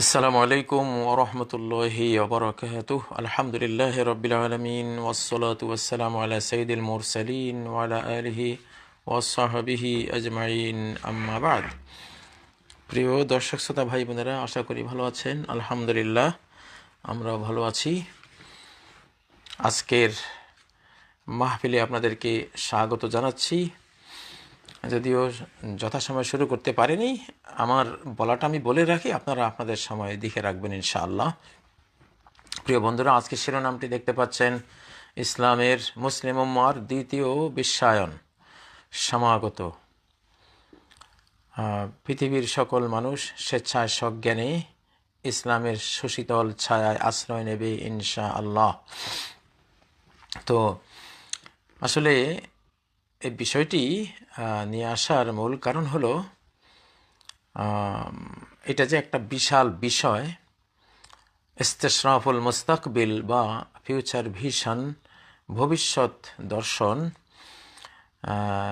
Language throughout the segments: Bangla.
আসসালামু আলাইকুম ওরহমতুল্লাহি ওবরাকাতুহ। আলহামদুলিল্লাহ রবিল আলমিন ওসলাতু ওয়াসালামু আলা সঈদুল মুরসালিন ওয়ালা আলিহি ওয়াসাহাবিহি আজমাইন। আম্মাবাদ প্রিয় দর্শক, শ্রোতা, ভাই, বোনেরা, আশা করি ভালো আছেন। আলহামদুলিল্লাহ, আমরাও ভালো আছি। আজকের মাহফিলে আপনাদেরকে স্বাগত জানাচ্ছি। যদিও যথাসময় শুরু করতে পারিনি, আমার বলাটা আমি বলে রাখি, আপনারা আপনাদের সময় দিকে রাখবেন ইনশাআল্লাহ। প্রিয় বন্ধুরা আজকে শিরোনামটি দেখতে পাচ্ছেন, ইসলামের মুসলিম উম্মার দ্বিতীয় বিশ্বায়ন, সমাগত। পৃথিবীর সকল মানুষ স্বেচ্ছায় সজ্ঞানে, ইসলামের সুশীতল ছায়ায় আশ্রয় নেবে ইনশা আল্লাহ তো আসলে এই বিষয়টি নিয়ে আসার মূল কারণ হলো এটা যে একটা বিশাল বিষয়, ইস্তেশরাফুল মুস্তাকবিল বা ফিউচার ভিশন, ভবিষ্যৎ দর্শন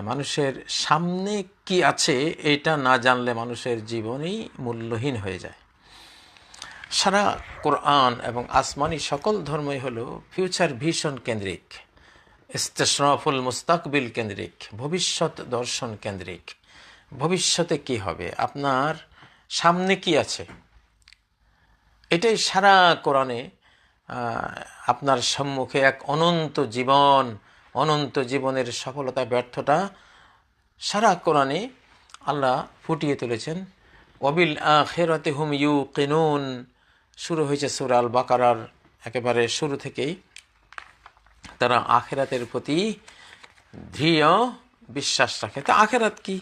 মানুষের সামনে কি আছে এটা না জানলে মানুষের জীবনই মূল্যহীন হয়ে যায়। সারা কোরআন এবং আসমানি সকল ধর্মই হলো ফিউচার ভিশন কেন্দ্রিক। ইস্তেশরাফুল মুস্তাকবিল কেন্দ্রিক, ভবিষ্যৎ দর্শন কেন্দ্রিক। ভবিষ্যতে কি হবে? আপনার সামনে কি আছে? এটাই সারা কোরআনে আপনার সম্মুখে এক অনন্ত জীবন, অনন্ত জীবনের সফলতা, ব্যর্থতা সারা কোরআনে আল্লাহ ফুটিয়ে তুলেছেন। অবিল আখেরাতে হুম ইউ কেনুন শুরু হয়েছে সুরাল বাকারার একেবারে শুরু থেকেই। তারা আখেরাতের প্রতি দৃঢ় বিশ্বাস রাখে। তো আখেরাত কি?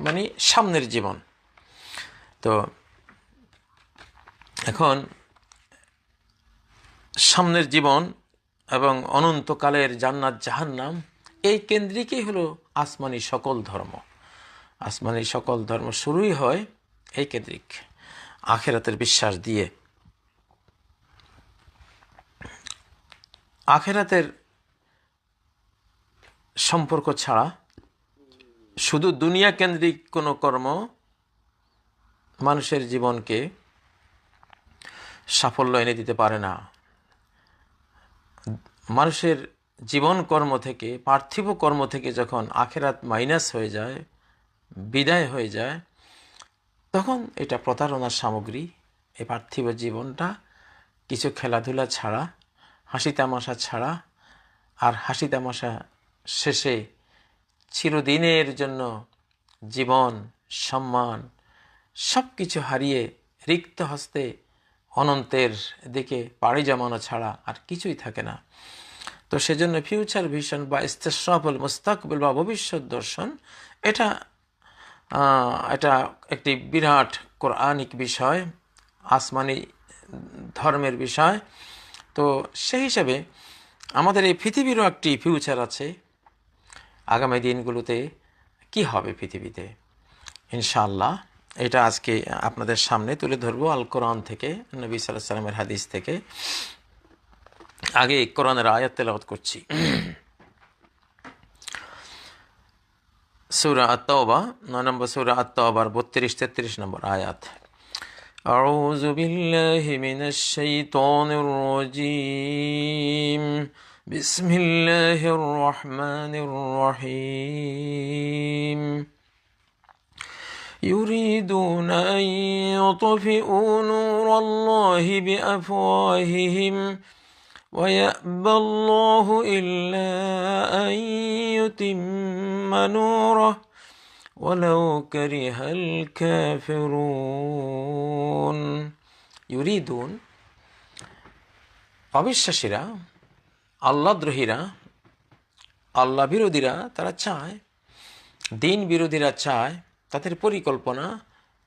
মানে সামনের জীবন। তো এখন সামনের জীবন এবং অনন্তকালের জান্নাত জাহান্নাম, এই কেন্দ্রিকই হলো আসমানি সকল ধর্ম। আসমানি সকল ধর্ম শুরুই হয় এই কেন্দ্রিক আখেরাতের বিশ্বাস দিয়ে। আখেরাতের সম্পর্ক ছাড়া শুধু দুনিয়া কেন্দ্রিক কোনো কর্ম মানুষের জীবনকে সাফল্য এনে দিতে পারে না। মানুষের জীবন কর্ম থেকে, পার্থিব কর্ম থেকে যখন আখেরাত মাইনাস হয়ে যায়, বিদায় হয়ে যায়, তখন এটা প্রতারণার সামগ্রী। এই পার্থিব জীবনটা কিছু খেলাধুলা ছাড়া হাসি তামাশা ছাড়া আর হাসি তামাশা শেষে চিরদিনের জন্য জীবন, সম্মান সব কিছু হারিয়ে রিক্ত হস্তে অনন্তের দিকে পাড়ি জমানো ছাড়া আর কিছুই থাকে না। তো সেজন্য ফিউচার ভিশন বা ইস্তেসফল মুস্তাকবিল বা ভবিষ্যৎ দর্শন, এটা এটা একটি বিরাট কোরআনিক বিষয়, আসমানি ধর্মের বিষয়। তো সেই হিসাবে আমাদের এই পৃথিবীরও একটি ফিউচার আছে। আগামী দিনগুলোতে কি হবে পৃথিবীতে? ইনশাআল্লাহ, এটা আজকে আপনাদের সামনে তুলে ধরবো আল কোরআন থেকে, নবী সাল্লামের হাদিস থেকে। আগে কোরআনের আয়াত তেলাওয়াত করছি। সুরা আত্মাওবা নয় নম্বর সুরা আত্মাওবার বত্রিশ তেত্রিশ নম্বর আয়াত। أعوذ بالله من الشيطان الرجيم. بسم الله الرحمن الرحيم. يريدون أن يطفئوا نور الله بأفواههم ويأبى الله إلا أن يتم نوره. ولو كره الكافرون يريدون অবিশ্বাসীরা আল্লাদ্রোহীরা আল্লাহ বিরোধীরা তারা চায় দিন বিরোধীরা চায় তাদের পরিকল্পনা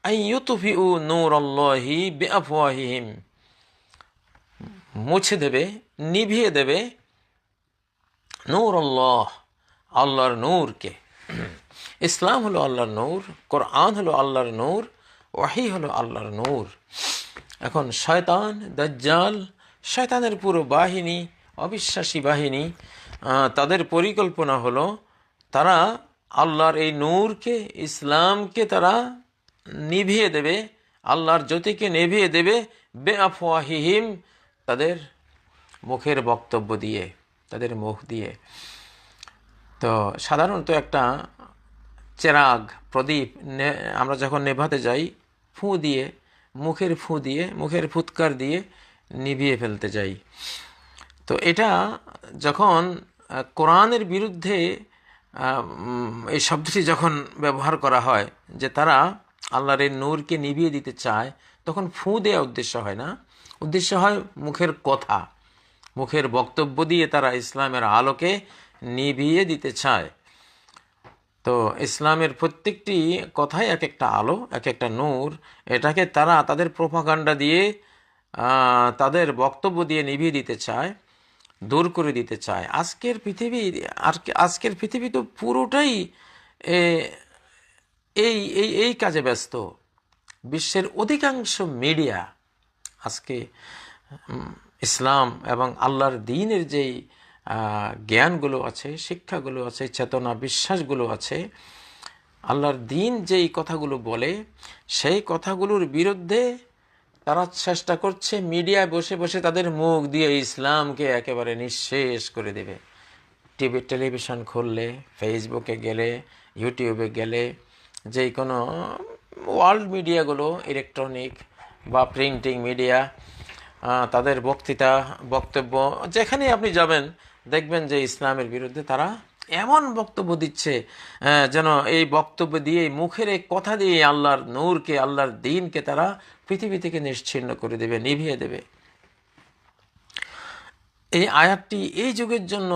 আইয়ুতুফি উ নূর আল্লাহি বেআফওয়াহিম মুছে দেবে নিভিয়ে দেবে নূর আল্লাহ আল্লাহর নূরকে ইসলাম হলো আল্লাহর নূর, কোরআন হলো আল্লাহর নূর, ওয়াহি হলো আল্লাহর নূর। এখন শয়তান, দাজ্জাল, শয়তানের পুরো বাহিনী, অবিশ্বাসী বাহিনী তাদের পরিকল্পনা হলো তারা আল্লাহর এই নূরকে, ইসলামকে তারা নিভিয়ে দেবে, আল্লাহর জ্যোতিকে নেভিয়ে দেবে বে আফওয়াহিহিম তাদের মুখের বক্তব্য দিয়ে, তাদের মুখ দিয়ে। তো সাধারণত একটা চেরাগ, প্রদীপ আমরা যখন নেভাতে যাই, ফু দিয়ে, মুখের ফু দিয়ে, মুখের ফুৎকার দিয়ে নিভিয়ে ফেলতে যাই। তো এটা যখন কোরআনের বিরুদ্ধে এই শব্দটি যখন ব্যবহার করা হয়, যে তারা আল্লাহর এই নূরকে নিভিয়ে দিতে চায়, তখন ফু দেওয়া উদ্দেশ্য হয় না। উদ্দেশ্য হয় মুখের কথা। মুখের বক্তব্য দিয়ে তারা ইসলামের আলোকে নিভিয়ে দিতে চায়। তো ইসলামের প্রত্যেকটি কথাই এক একটা আলো, এক একটা নূর, এটাকে তারা তাদের প্রোপাগান্ডা দিয়ে তাদের বক্তব্য দিয়ে নিভিয়ে দিতে চায়, দূর করে দিতে চায়। আজকের পৃথিবী আজকের পৃথিবী তো পুরোটাই এই এই এই কাজে ব্যস্ত। বিশ্বের অধিকাংশ মিডিয়া আজকে ইসলাম এবং আল্লাহর দিনের যেই জ্ঞানগুলো আছে, শিক্ষাগুলো আছে, চেতনা, বিশ্বাসগুলো আছে। আল্লাহর দিন যেই কথাগুলো বলে, সেই কথাগুলোর বিরুদ্ধে তারা চেষ্টা করছে, মিডিয়ায় বসে বসে তাদের মুখ দিয়ে ইসলামকে একেবারে নিঃশেষ করে দেবে। টিভি, টেলিভিশন খুললে, ফেসবুকে গেলে, ইউটিউবে গেলে, যেই কোনো ওয়ার্ল্ড মিডিয়াগুলো, ইলেকট্রনিক বা প্রিন্টিং মিডিয়া তাদের বক্তৃতা, বক্তব্য যেখানে আপনি যাবেন দেখবেন যে ইসলামের বিরুদ্ধে তারা এমন বক্তব্য দিচ্ছে যেন এই বক্তব্য দিয়ে মুখের এই কথা দিয়ে আল্লাহর নূরকে, আল্লাহর দিনকে তারা পৃথিবী থেকে নিশ্চিন্ন করে দেবে, নিভিয়ে দেবে। এই আয়াতটি এই যুগের জন্য,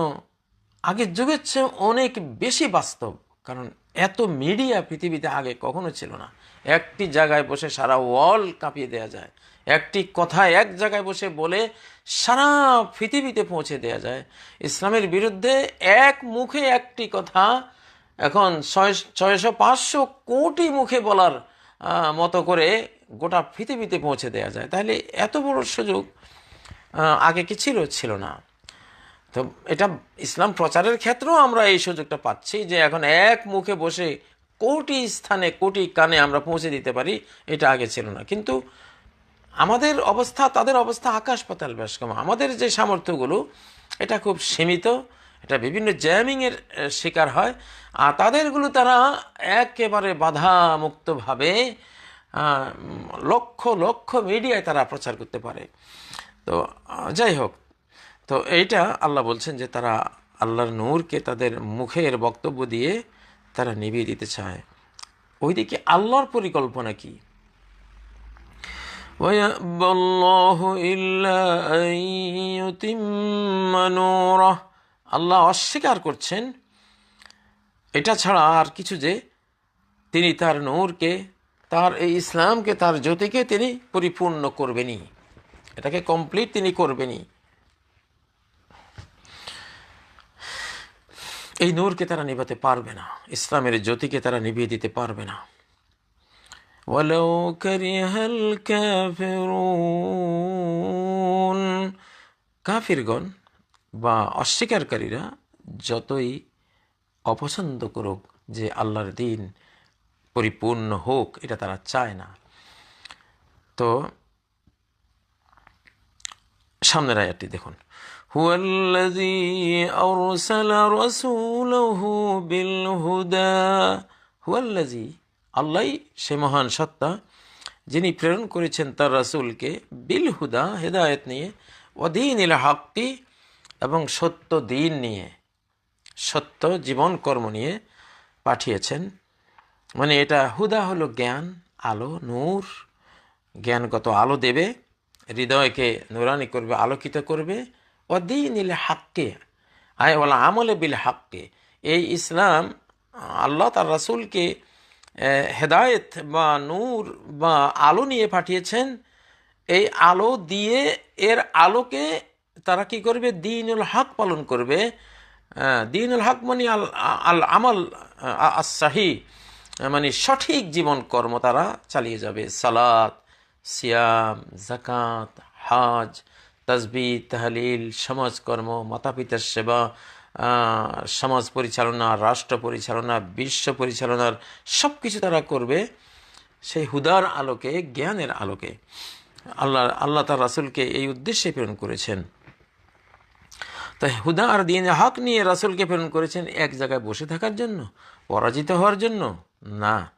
আগের যুগের চেয়ে অনেক বেশি বাস্তব, কারণ এত মিডিয়া পৃথিবীতে আগে কখনো ছিল না। একটি জায়গায় বসে সারা ওয়াল কাঁপিয়ে দেওয়া যায়। একটি কথা এক জায়গায় বসে বলে সারা পৃথিবীতে পৌঁছে দেওয়া যায়। ইসলামের বিরুদ্ধে এক মুখে একটি কথা, এখন ছয় ছয়শো পাঁচশো কোটি মুখে বলার মতো করে গোটা পৃথিবীতে পৌঁছে দেওয়া যায়। তাহলে এত বড় সুযোগ আগে কি ছিল? ছিল না। তো এটা ইসলাম প্রচারের ক্ষেত্রেও আমরা এই সুযোগটা পাচ্ছি যে এখন এক মুখে বসে কোটি স্থানে, কোটি কানে আমরা পৌঁছে দিতে পারি, এটা আগে ছিল না। কিন্তু আমাদের অবস্থা তাদের অবস্থা আকাশ পাতাল বেশ কম আমাদের যে সামর্থ্যগুলো এটা খুব সীমিত এটা বিভিন্ন জ্যামিংয়ের শিকার হয়। আর তাদেরগুলো তারা একেবারে বাধা মুক্তভাবে আহ, উম, লক্ষ লক্ষ মিডিয়ায় তারা প্রচার করতে পারে। তো যাই হোক তো এইটা আল্লাহ বলছেন যে তারা আল্লাহর নূরকে তাদের মুখের বক্তব্য দিয়ে তারা নিভিয়ে দিতে চায়। ওইদিকে আল্লাহর পরিকল্পনা কি? ويأبى الله إلا أن يتم نوره আল্লাহ অস্বীকার করছেন এটা ছাড়া আর কিছু যে তিনি তার নূরকে তার এই ইসলামকে তার জ্যোতিকে তিনি পরিপূর্ণ করবেনই এটাকে কমপ্লিট তিনি করবেনই এই নূরকে তারা নিভাতে পারবে না ইসলামের জ্যোতিকে তারা নিভিয়ে দিতে পারবে না ولو كره الكافرون কাফিরগণ বা অস্বীকারীরা যতই অপছন্দ করুক যে আল্লাহর দিন পরিপূর্ণ হোক এটা তারা চায় না তো সামনের আয়াতটি দেখুন هو الذي أرسل رسوله بالهدى هو الذي আল্লাহ সে মহান সত্তা, যিনি প্রেরণ করেছেন তার রাসূলকে বিল হুদা হেদায়েত নিয়ে অদিন ইল হাক্কি এবং সত্য দিন নিয়ে, সত্য জীবন কর্ম নিয়ে পাঠিয়েছেন। মানে এটা হুদা হলো জ্ঞান, আলো, নূর। জ্ঞানগত আলো দেবে, হৃদয়কে নুরানি করবে, আলোকিত করবে। অদিন ইল হাক্কে, আয় বলা আমলে বিল হাক্কে। এই ইসলাম আল্লাহ তার রাসূলকে হেদায়েত বা নূর বা আলো নিয়ে পাঠিয়েছেন। এই আলো দিয়ে এর আলোকে তারা কি করবে? দিনুল হক পালন করবে। দিনুল হক মানে আল আল আমল আসাহি মানে সঠিক জীবন কর্ম তারা চালিয়ে যাবে। সালাত, সিয়াম জাকাত হাজ তসবি তাহলিল, সমাজকর্ম, মাতা পিতার সেবা সমাজ পরিচালনা, রাষ্ট্র পরিচালনা, বিশ্ব পরিচালনার সব কিছু তারা করবে সেই হুদার আলোকে, জ্ঞানের আলোকে। আল্লাহ আল্লাহ তার রাসুলকে এই উদ্দেশ্যে প্রেরণ করেছেন। তাই হুদা আর দিন হক নিয়ে রাসুলকে প্রেরণ করেছেন এক জায়গায় বসে থাকার জন্য, পরাজিত হওয়ার জন্য? না।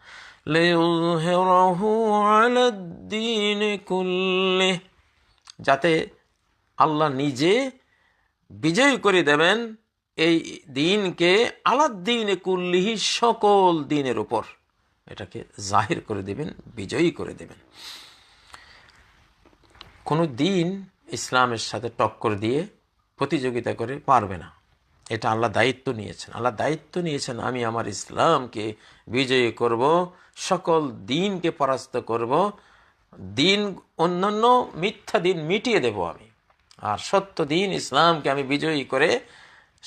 যাতে আল্লাহ নিজে বিজয় করে দেবেন এই দিনকে আলাদ্দিন কুল্লিহি সকল দিনের উপর। এটাকে জাহির করে দেবেন, বিজয়ী করে দেবেন। কোনো দিন ইসলামের সাথে টক্কর দিয়ে প্রতিযোগিতা করে পারবে না। এটা আল্লাহ দায়িত্ব নিয়েছেন। আল্লাহ দায়িত্ব নিয়েছেন, আমি আমার ইসলামকে বিজয়ী করব, সকল দিনকে পরাস্ত করব, দিন, অন্যান্য মিথ্যা দিন মিটিয়ে দেব আমি। আর সত্য দিন ইসলামকে আমি বিজয়ী করে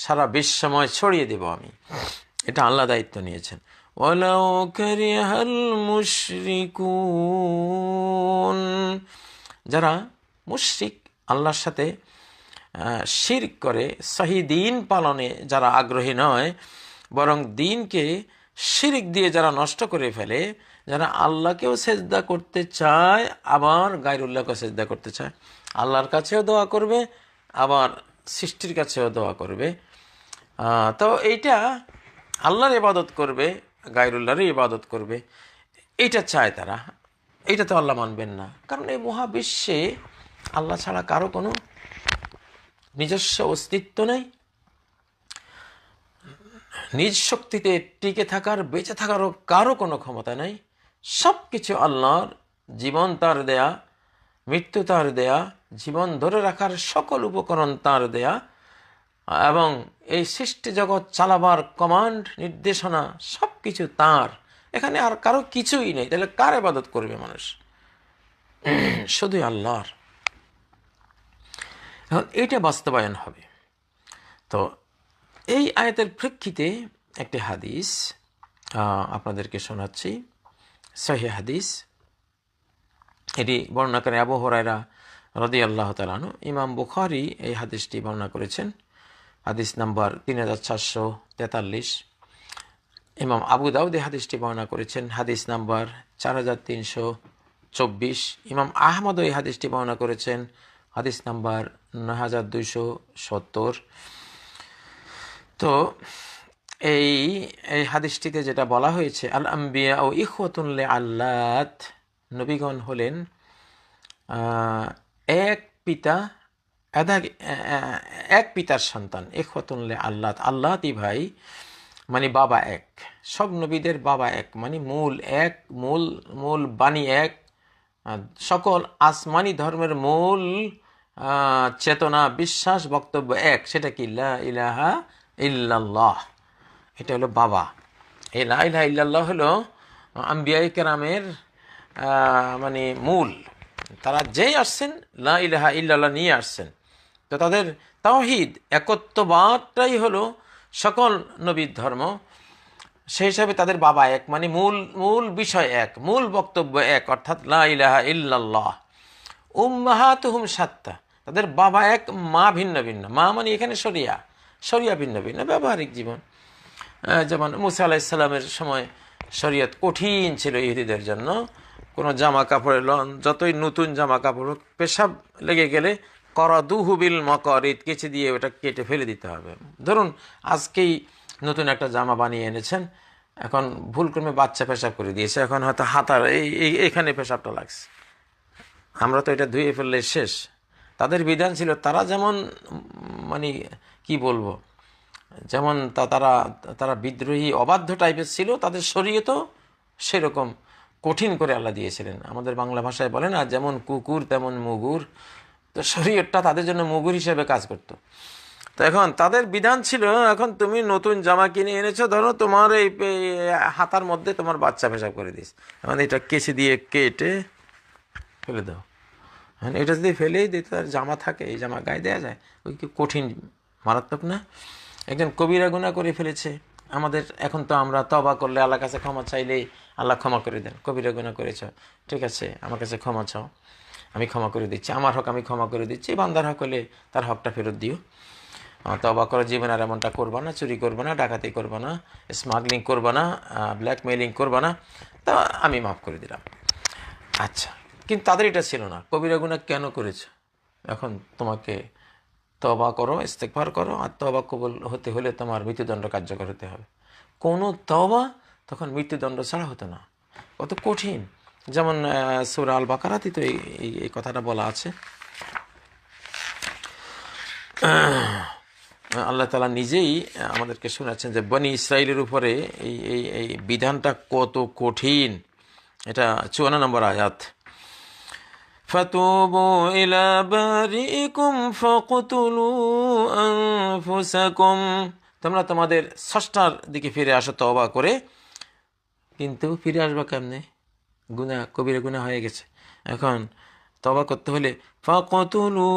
সারা বিশ্বময় ছড়িয়ে দেব আমি। এটা আল্লাহ দায়িত্ব নিয়েছেন। যারা মুশরিক আল্লাহর সাথে শির করে, সহি দিন পালনে যারা আগ্রহী নয়, বরং দিনকে শিরিক দিয়ে যারা নষ্ট করে ফেলে, যারা আল্লাহকেও সেজদা করতে চায়, আবার গায়রুল্লাহকেও সেজদা করতে চায়, আল্লাহর কাছেও দোয়া করবে, আবার সৃষ্টির কাছেও দোয়া করবে। তো এইটা আল্লাহর ইবাদত করবে, গায়রুল্লাহরই ইবাদত করবে, এইটা চায় তারা। এইটা তো আল্লাহ মানবেন না। কারণ এই মহাবিশ্বে আল্লাহ ছাড়া কারও কোনো নিজস্ব অস্তিত্ব নেই। নিজ শক্তিতে টিকে থাকার, বেঁচে থাকারও কারও কোনো ক্ষমতা নেই। সব কিছু আল্লাহর, জীবন তার দেয়া, মৃত্যু তার দেয়া, জীবন ধরে রাখার সকল উপকরণ তার দেয়া। এবং এই সৃষ্টি জগৎ চালাবার কমান্ড নির্দেশনা সব কিছু তাঁর। এখানে আর কারও কিছুই নেই। তাহলে কার ইবাদত করবে মানুষ? শুধুই আল্লাহর। এখন এইটা বাস্তবায়ন হবে। তো এই আয়াতের প্রেক্ষিতে একটি হাদিস আপনাদেরকে শোনাচ্ছি। সহি হাদিস। এটি বর্ণনা করে রদি আল্লাহ তালানু ইমাম বুখারি এই হাদিসটি বর্ণনা করেছেন। হাদিস নাম্বার তিন হাজার চারশো তেতাল্লিশ। ইমাম আবু দাউদ হাদিসটি বর্ণনা করেছেন, হাদিস নাম্বার চার হাজার তিনশো চব্বিশ। ইমাম আহমদ এই হাদিসটি বর্ণনা করেছেন, হাদিস নাম্বার নয় হাজার দুইশো সত্তর। তো এই এই হাদিসটিতে যেটা বলা হয়েছে, আল আম্বিয়া ও ইখওয়াতুল্লে আল্লাত নবীগণ হলেন এক পিতা এক পিতার সন্তান ইখওয়াতুল্লে আল্লাহ আল্লাহতি ভাই মানে বাবা এক। সব নবীদের বাবা এক মানে মূল এক, মূল মূল বাণী এক। সকল আসমানি ধর্মের মূল চেতনা, বিশ্বাস, বক্তব্য এক। সেটা কি? ইলাহা ইল্লাল্লাহ। এটা হলো বাবা। এই লা ইলাহা ইল্লাল্লাহ হলো আম্বিয়াই কেরামের মানে মূল। তারা যেই আসছেন, লা ইলাহা ইল্লাল্লাহ নিয়ে আসছেন। তো তাদের তাওহিদ একত্ববাদটাই হলো সকল নবীর ধর্ম। সেই হিসাবে তাদের বাবা এক মানে মূল মূল বিষয় এক, মূল বক্তব্য এক, অর্থাৎ লা ইলাহা ইল্লাল্লাহ। উম্মাহাত হুম সাত্তা। তাদের বাবা এক, মা ভিন্ন ভিন্ন। মা মানে এখানে সরিয়া সরিয়া ভিন্ন ভিন্ন, ব্যবহারিক জীবন। যেমন মুসা আলাহিসাল্লামের সময় শরীয়ত কঠিন ছিল ইহুদিদের জন্য। কোনো জামা কাপড়ের লন যতই নতুন জামা কাপড় হোক, পেশাব লেগে গেলে করা দুহুবিল মকরিদ, কেচে দিয়ে ওটা কেটে ফেলে দিতে হবে। ধরুন, আজকেই নতুন একটা জামা বানিয়ে এনেছেন, এখন ভুলক্রমে বাচ্চা পেশাব করে দিয়েছে, এখন হয়তো হাতার এই এইখানে পেশাবটা লাগছে। আমরা তো এটা ধুয়ে ফেললে শেষ। তাদের বিধান ছিল, তারা যেমন মানে কি বলব, যেমন তা, তারা তারা বিদ্রোহী, অবাধ্য টাইপের ছিল, তাদের শরীরে তো সেরকম কঠিন করে আল্লাহ দিয়েছিলেন। আমাদের বাংলা ভাষায় বলে না, যেমন কুকুর তেমন মুগুর তো শরীরটা তাদের জন্য মুগুর হিসেবে কাজ করতো। তো এখন তাদের বিধান ছিল, এখন তুমি নতুন জামা কিনে এনেছো, ধরো তোমার এই হাতার মধ্যে তোমার বাচ্চা পেশাব করে দিস। এখন এটা কেচে দিয়ে কেটে ফেলে দাও। হ্যাঁ এটা যদি ফেলেই দিতে তার জামা থাকে, এই জামা গায়ে দেওয়া যায়। ওই কি কঠিন, মারাত্মক না? একজন কবিরা গুণা করে ফেলেছে। আমাদের এখন তো আমরা তবা করলে আল্লাহ কাছে ক্ষমা চাইলেই আল্লাহ ক্ষমা করে দেন। কবিরা গুণা করেছ, ঠিক আছে, আমার কাছে ক্ষমা চাও। আমি ক্ষমা করে দিচ্ছি। আমার হক আমি ক্ষমা করে দিচ্ছি। বান্দার হক হলে তার হকটা ফেরত দিও। তবা করো, জীবন আর এমনটা করবা না, চুরি করবা না, ডাকাতি করবা না স্মাগলিং করবা না ব্ল্যাকমেইলিং করবা না। তা আমি মাফ করে দিলাম। আচ্ছা কিন্তু তাদের এটা ছিল না। কবিরা গুণা কেন করেছ? এখন তোমাকে তবা করো ইস্তেকবার করো, আর তবা কবুল হতে হলে তোমার মৃত্যুদণ্ড কার্যকর হতে হবে। কোনো তবা তখন মৃত্যুদণ্ড ছাড়া হতো না। কত কঠিন। যেমন সুরা আল বাকারাতি তো এই এই- এই কথাটা বলা আছে আল্লাহ তালা নিজেই আমাদেরকে শোনাচ্ছেন যে বনি ইসরায়েলের উপরে এই এই এই বিধানটা কত কঠিন এটা চুয়ান্ন নম্বর আয়াত فتوبوا إلى بارئكم فاقتلوا أنفسكم তোমরা তোমাদের ষষ্ঠার দিকে ফিরে আসো তওবা করে কিন্তু ফিরে আসবা কেমনে গুনা কবিরা গুনা হয়ে গেছে। এখন তবা করতে হলে ফাঁকতুলু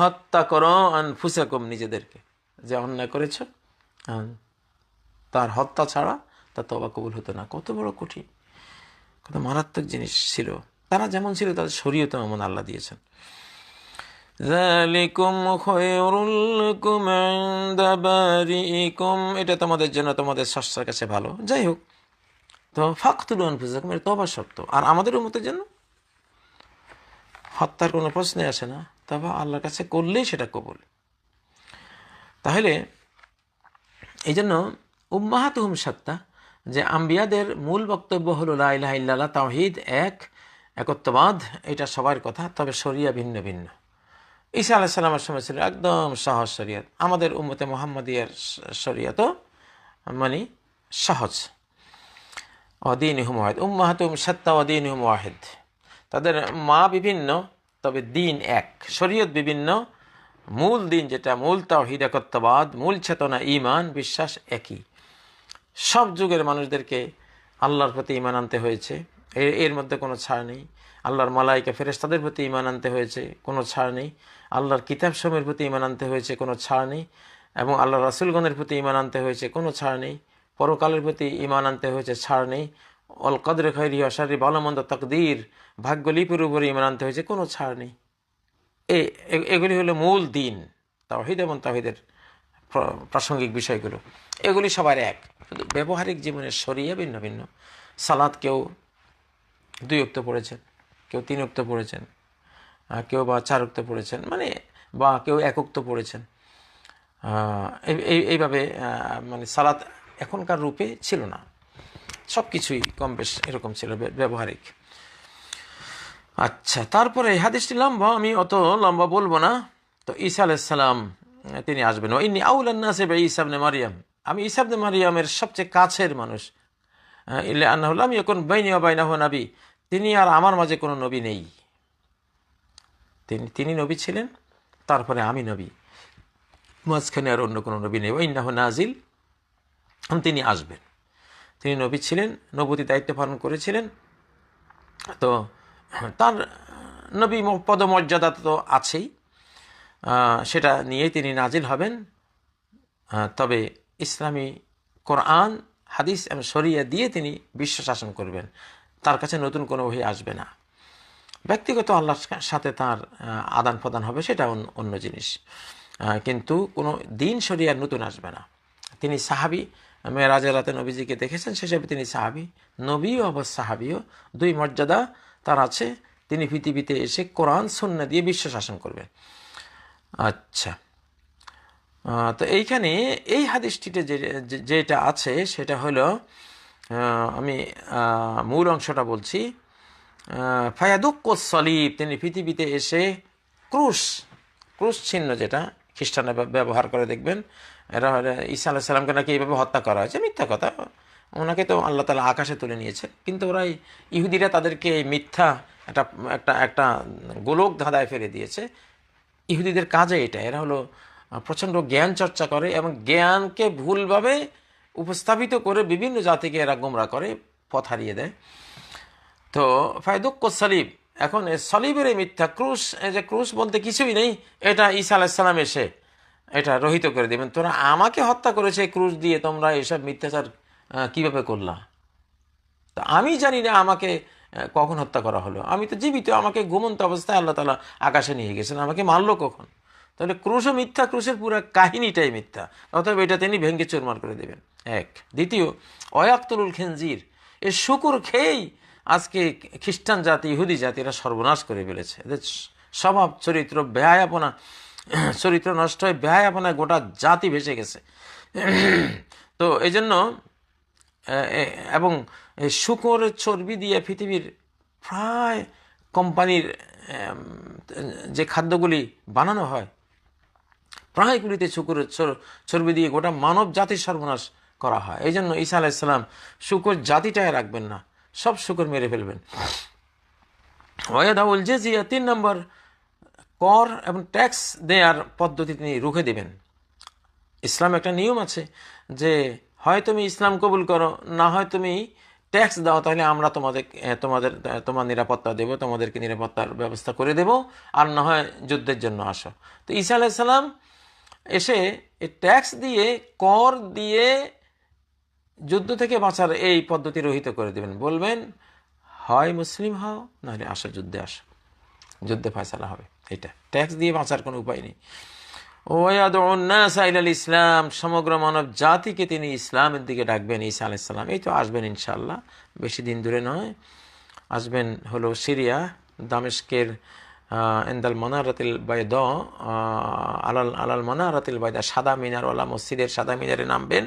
হত্যা করো আন কম নিজেদেরকে। যে অন্যায় করেছ তার হত্যা ছাড়া তার তবা কবুল হতো না। কত বড় কঠিন, কত মারাত্মক জিনিস ছিল। তারা যেমন ছিল, তাদের শরীয় তেমন আল্লাহ দিয়েছেন। এটা তোমাদের জন্য, তোমাদের স্বাস্থ্যের কাছে ভালো। যাই হোক তো ফাকতুল আনফুসাকুম তবা শর্ত। আর আমাদের উম্মতের জন্য? হত্যার কোনো প্রশ্নে আসে না। তবে আল্লাহর কাছে করলেই সেটা কবুল। তাহলে এই জন্য উম্মাহাত হুম সত্তা, যে আম্বিয়াদের মূল বক্তব্য হলো লা ইলাহা ইল্লাল্লাহ, তাওহিদ এক, একত্ববাদ, এটা সবার কথা, তবে শরিয়া ভিন্ন ভিন্ন। ঈসা আলাহ সাল্লামের সময় ছিল একদম সহজ শরিয়ত। আমাদের উম্মতে মোহাম্মদিয়ার শরিয়ত মানে সহজ। অদিন হুম ওয়াহিদ। উম্মাহাতুম সত্তা অদিন হুম ওয়াহিদ। তাদের মা বিভিন্ন, তবে দিন এক। শরীয়ত বিভিন্ন, মূল দিন যেটা, মূল তাওহিদ, একত্ববাদ, মূল চেতনা ইমান বিশ্বাস একই। সব যুগের মানুষদেরকে আল্লাহর প্রতি ইমান আনতে হয়েছে। এর মধ্যে কোনো ছাড় নেই। আল্লাহর মালাইকা ফেরেস্তাদের প্রতি ইমান আনতে হয়েছে, কোনো ছাড় নেই। আল্লাহর কিতাব সময়ের প্রতি ইমান আনতে হয়েছে, কোনো ছাড় নেই। এবং আল্লাহ রাসুলগণের প্রতি ইমান আনতে হয়েছে, কোনো ছাড় নেই। পরকালের প্রতি ইমান আনতে হয়েছে ছাড় নেই। অল কদর খৈরি অসারি ভালোমন্দ তকদির, ভাগ্যলিপির উপরে ইমান আনতে হয়েছে কোনো ছাড় নেই। এ, এ- এগুলি হলো মূল দিন, তাওহিদ এবং তাহিদের প্রাসঙ্গিক বিষয়গুলো। এগুলি সবার এক শুধু ব্যবহারিক জীবনের সরিয়ে ভিন্ন ভিন্ন। সালাদ কেউ দুই উক্ত পড়েছেন, কেউ তিন উক্ত পড়েছেন কেউ বা চার উক্ত পড়েছেন মানে বা কেউ এক উক্ত পড়েছেন। এই- এই- এইভাবে মানে সালাদ এখনকার রূপে ছিল না। সব কিছুই কম বেশ এরকম ছিল ব্য- ব্যবহারিক। আচ্ছা তারপরে হাদিসটি লম্বা, আমি অত লম্বা বলব না। তো ঈসা আলাইসাল্লাম তিনি আসবেন। ইনি আউলান্নাসে বা ইসাবনে মারিয়াম। আমি ইসাবনে মারিয়ামের সবচেয়ে কাছের মানুষ। আন্নাহুল্লাহ আমি এখন বাইনি বাইনাহ নাবি। তিনি আর আমার মাঝে কোনো নবী নেই। তিনি তিনি নবী ছিলেন, তারপরে আমি নবী। মাঝখানে আর অন্য কোনো নবী নেই। ইন্নাহ নাজিল তিনি আসবেন। তিনি নবী ছিলেন, নবতী দায়িত্ব পালন করেছিলেন। তো তার নবী পদমর্যাদা তো আছেই। সেটা নিয়েই তিনি নাজিল হবেন। তবে ইসলামী কোরআন, হাদিস এবং শরিয়া দিয়ে তিনি বিশ্ব শাসন করবেন। তার কাছে নতুন কোনো বই আসবে না। ব্যক্তিগত আল্লাহর সাথে তার আদান প্রদান হবে সেটা অন্য- অন্য জিনিস। কিন্তু কোনো দিন শরিয়ার নতুন আসবে না। তিনি সাহাবি মেয়েরাজের রাতে নবীজিকে দেখেছেন সেসবে তিনি সাহাবি। নবীও আবার সাহাবিও। দুই মর্যাদা তার আছে। তিনি পৃথিবীতে এসে কোরআন সন্না দিয়ে বিশ্ব শাসন করবেন আচ্ছা। তো এইখানে এই হাদিসটিতে যেটা আছে, সেটা হলো আমি মূল অংশটা বলছি। ফায়াদুক্ক সলিব, তিনি পৃথিবীতে এসে ক্রুশ ক্রুশ ছিন্ন যেটা খ্রিস্টানরা ব্যবহার করে দেখবেন। এরা হলো ঈসা আলাহ সাল্লামকে নাকি এইভাবে হত্যা করা হয়েছে। মিথ্যা কথা। ওনাকে তো আল্লাহ তালা আকাশে তুলে নিয়েছে। কিন্তু ওরা ইহুদিরা তাদেরকে এই মিথ্যা একটা একটা একটা গোলক ধাঁধায় ফেলে দিয়েছে। ইহুদিদের কাজে এটা। এরা হলো প্রচণ্ড জ্ঞান চর্চা করে এবং জ্ঞানকে ভুলভাবে উপস্থাপিত করে বিভিন্ন জাতিকে এরা গোমরা করে, পথ হারিয়ে দেয়। তো ফায়দুক্ক সালিব এখন সলিবের এই মিথ্যা ক্রুশ যে ক্রুশ বলতে কিছুই নেই, এটা ঈসা আলাইসাল্লাম এসে এটা রহিত করে দেবেন। তোরা আমাকে হত্যা করেছে ক্রুশ দিয়ে তোমরা এসব মিথ্যাচার কীভাবে করলা? তা আমি জানি না আমাকে কখন হত্যা করা হলো। আমি তো জীবিত, আমাকে ঘুমন্ত অবস্থায় আল্লাহ তালা আকাশে নিয়ে গেছেন। আমাকে মারলো কখন? তাহলে ক্রুশও মিথ্যা ক্রুশের পুরো কাহিনীটাই মিথ্যা। অতএব এটা তিনি ভেঙ্গে চুরমার করে দেবেন। এক। দ্বিতীয় অয়াক্তরুল খেনজির, এ শুকুর খেয়েই আজকে খ্রিস্টান জাতি, ইহুদি জাতি, এরা সর্বনাশ করে ফেলেছে। এদের স্বভাব, চরিত্র, ব্যয়াপনা, চরিত্র নষ্ট হয়ে ব্যয়াপনায় গোটা জাতি ভেসে গেছে। তো এই জন্য এবং শুকর চর্বি দিয়ে পৃথিবীর প্রায় কোম্পানির যে খাদ্যগুলি বানানো হয়, প্রায়গুলিতে শুকুরের চর্বি দিয়ে গোটা মানব জাতির সর্বনাশ করা হয়। এই জন্য ঈসা আলাইসাল্লাম শুকর জাতিটায় রাখবেন না। সব শুকর মেরে ফেলবেন। ওয়াদাউল জেজিয়া তিন নম্বর কর এবং ট্যাক্স দেওয়ার পদ্ধতি তিনি রুখে দেবেন। ইসলাম একটা নিয়ম আছে যে, হয় তুমি ইসলাম কবুল করো, না হয় তুমি ট্যাক্স দাও, তাহলে আমরা তোমাদের তোমাদের তোমার নিরাপত্তা দেব, তোমাদেরকে নিরাপত্তার ব্যবস্থা করে দেব, আর না হয় যুদ্ধের জন্য আসো। তো ঈসা আলাইসাল্লাম এসে ট্যাক্স দিয়ে, কর দিয়ে যুদ্ধ থেকে বাঁচার এই পদ্ধতি রহিত করে দেবেন। বলবেন, হয় মুসলিম হও, নাহলে আসো যুদ্ধে আসো যুদ্ধে ফয়সালা হবে, এটা। ট্যাক্স দিয়ে বাঁচার কোনো উপায় নেই। ওয়াদ ইসলাম সমগ্র মানব জাতিকে তিনি ইসলামের দিকে ডাকবেন, ঈসা আলাইসাল্লাম এই তো আসবেন ইনশাল্লাহ বেশি দিন দূরে নয়। আসবেন হলো সিরিয়া, দামেস্কের এন্দাল মনারাতিল বাইদ আলাল আলাল মনারাতিল বাইদা, সাদা মিনার মিনারওয়ালা মসজিদের সাদা মিনারে নামবেন।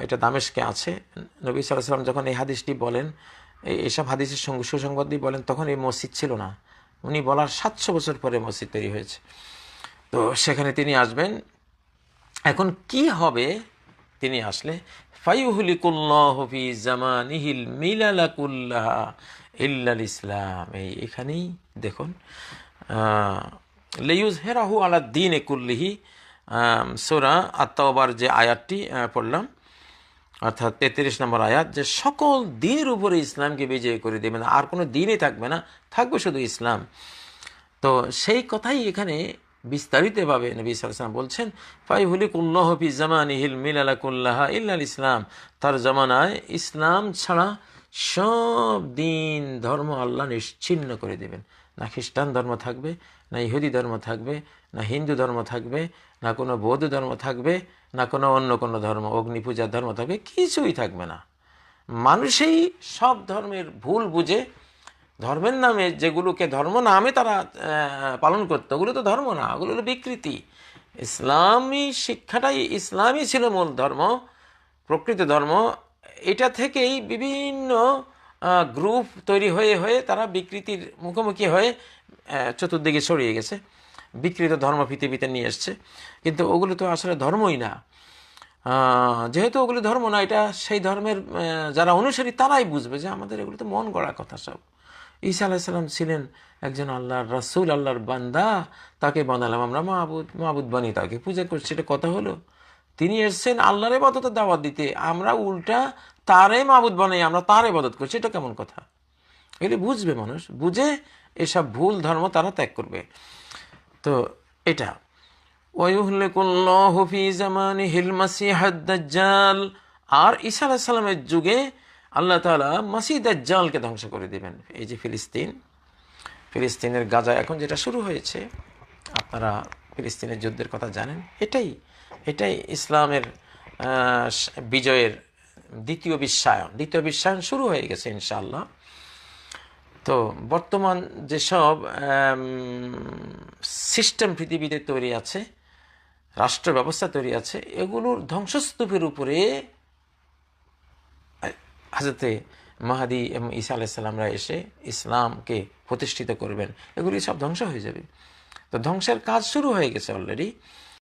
এটা দামেশকে আছে। নবী সাল্লাম যখন এই হাদিসটি বলেন, এই- এইসব হাদিসের সঙ্গে সুসংবাদ দিয়ে বলেন, তখন এই মসজিদ ছিল না। উনি বলার সাতশো বছর পরে মসজিদ তৈরি হয়েছে। তো সেখানে তিনি আসবেন। এখন কি হবে? তিনি আসলে ফাইহুলিকুল্লাহ জামানিহিল মিলালাকুল্লাহ ইল্লাল ইসলাম। এই এখানেই দেখুন লেইউজ হেরাহু আলা দিন একুল্লিহি সোরা আত্মাওবার যে আয়াতটি পড়লাম অর্থাৎ তেত্রিশ নম্বর আয়াত যে সকল দিনের উপরে ইসলামকে বিজয় করে দেবেন আর কোনো দিনই থাকবে না, থাকবে শুধু ইসলাম। তো সেই কথাই এখানে বিস্তারিতভাবে নবী সালাম বলছেন ইল্লাল ইসলাম। তার জামানায় ইসলাম ছাড়া সব দিন ধর্ম আল্লাহ নিশ্চিন্ন করে দেবেন। না খ্রিস্টান ধর্ম থাকবে, না ইহুদি ধর্ম থাকবে, না হিন্দু ধর্ম থাকবে না কোনো বৌদ্ধ ধর্ম থাকবে, না কোনো অন্য কোনো ধর্ম, অগ্নি পূজার ধর্ম থাকবে, কিছুই থাকবে না। মানুষেই সব ধর্মের ভুল বুঝে, ধর্মের নামে যেগুলোকে ধর্ম নামে তারা পালন করতো, ওগুলো তো ধর্ম না, ওগুলো হলো বিকৃতি। ইসলামী শিক্ষাটাই, ইসলামই ছিল মূল ধর্ম, প্রকৃত ধর্ম। এটা থেকেই বিভিন্ন গ্রুপ তৈরি হয়ে হয়ে তারা বিকৃতির মুখোমুখি হয়ে চতুর্দিকে ছড়িয়ে গেছে। বিকৃত ধর্ম পৃথিবীতে নিয়ে এসছে। কিন্তু ওগুলো তো আসলে ধর্মই না। যেহেতু ওগুলো ধর্ম না, এটা সেই ধর্মের যারা অনুসারী তারাই বুঝবে যে আমাদের এগুলো তো মন গড়া কথা সব। ঈসা আলাইসাল্লাম ছিলেন একজন আল্লাহর রাসূল, আল্লাহর বান্দা, তাকে বানালাম আমরা মাহবুদ মাহবুদ বানি তাকে, পূজা করছি। এটা কথা হলো, তিনি এসছেন আল্লাহর এবাদত দাওয়াত দিতে। আমরা উল্টা তারে মাহবুদ বানাই, আমরা তার এবাদত করছি। এটা কেমন কথা? এগুলি বুঝবে মানুষ। বুঝে এসব ভুল ধর্ম তারা ত্যাগ করবে। তো এটা। দাজ্জাল। আর ঈসা আলাইহিস সালামের যুগে আল্লাহ মাসিহ দাজ্জালকে ধ্বংস করে দিবেন। এই যে ফিলিস্তিন, ফিলিস্তিনের গাজা এখন যেটা শুরু হয়েছে, আপনারা ফিলিস্তিনের যুদ্ধের কথা জানেন, এটাই এটাই ইসলামের বিজয়ের দ্বিতীয় বিশ্বায়ন। দ্বিতীয় বিশ্বায়ন শুরু হয়ে গেছে ইনশাআল্লাহ। তো বর্তমান যেসব সিস্টেম পৃথিবীতে তৈরি আছে, রাষ্ট্র ব্যবস্থা তৈরি আছে, এগুলোর ধ্বংসস্তূপের উপরে হাজতে মাহাদি এবং ঈসা আলাইসাল্লামরা এসে ইসলামকে প্রতিষ্ঠিত করবেন। এগুলি সব ধ্বংস হয়ে যাবে। তো ধ্বংসের কাজ শুরু হয়ে গেছে অলরেডি